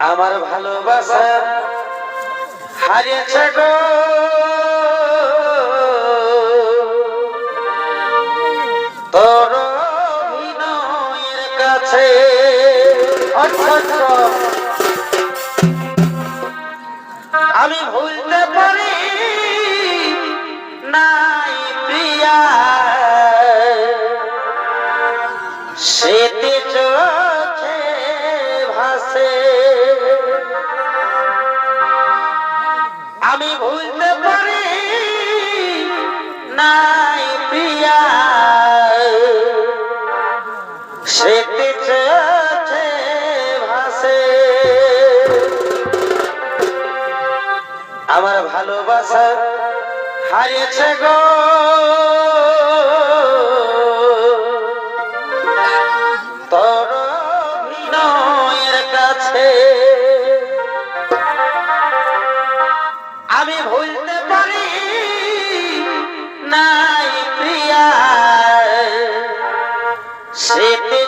আমার ভালোবাসা হারিয়েছে গো। তোর অভিনয়ের কাছে। আমি ভুলতে পারি নাই প্রিয়া। সেতে চোখে ভাসে। আমি ভুলতে পারি। নাই প্রিয়া। সেটি আমার ভালোবাসা হারিয়েছে গো। আমি ভুলতে পারি নাই প্রিয়া। চোখে